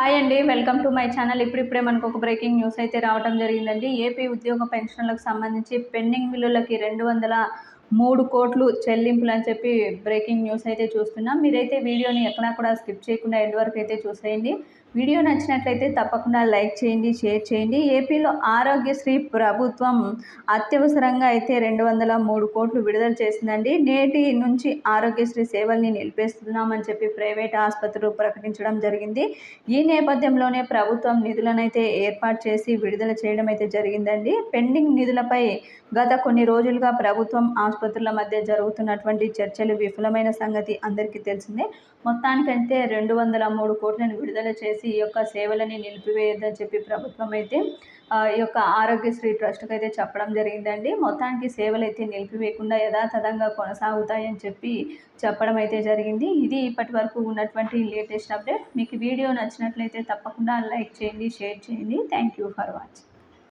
Hi అండి welcome to my channel. ఇప్పుడిప్పుడే మనకు ఒక బ్రేకింగ్ న్యూస్ అయితే రావడం జరిగిందండి. ఏపీ ఉద్యోగ పెన్షన్లకు సంబంధించి పెండింగ్ బిల్లులకి రెండు వందల మూడు కోట్లు చెల్లింపులు అని చెప్పి బ్రేకింగ్ న్యూస్ అయితే చూస్తున్నాం. మీరైతే వీడియోని ఎక్కడా కూడా స్కిప్ చేయకుండా ఎండ్ వరకు అయితే చూసేయండి. వీడియో నచ్చినట్లయితే తప్పకుండా లైక్ చేయండి షేర్ చేయండి. ఏపీలో ఆరోగ్యశ్రీ ప్రభుత్వం అత్యవసరంగా అయితే రెండు వందల మూడు కోట్లు విడుదల చేసిందండి. నేటి నుంచి ఆరోగ్యశ్రీ సేవల్ని నిలిపేస్తున్నామని చెప్పి ప్రైవేట్ ఆసుపత్రులు ప్రకటించడం జరిగింది. ఈ నేపథ్యంలోనే ప్రభుత్వం నిధులనైతే ఏర్పాటు చేసి విడుదల చేయడం అయితే జరిగిందండి. పెండింగ్ నిధులపై గత కొన్ని రోజులుగా ప్రభుత్వం ఆసుపత్రుల మధ్య జరుగుతున్నటువంటి చర్చలు విఫలమైన సంగతి అందరికీ తెలిసిందే. మొత్తానికైతే రెండు వందల మూడు కోట్లను విడుదల చేసి ఈ యొక్క సేవలని నిలిపివేయొద్దని చెప్పి ప్రభుత్వం అయితే ఈ యొక్క ఆరోగ్యశ్రీ ట్రస్ట్కి అయితే చెప్పడం జరిగిందండి. మొత్తానికి సేవలు అయితే నిలిపివేయకుండా యథాతథంగా కొనసాగుతాయని చెప్పి చెప్పడం అయితే జరిగింది. ఇది ఇప్పటి వరకు ఉన్నటువంటి లేటెస్ట్ అప్డేట్. మీకు వీడియో నచ్చినట్లయితే తప్పకుండా లైక్ చేయండి షేర్ చేయండి. Thank you for watching.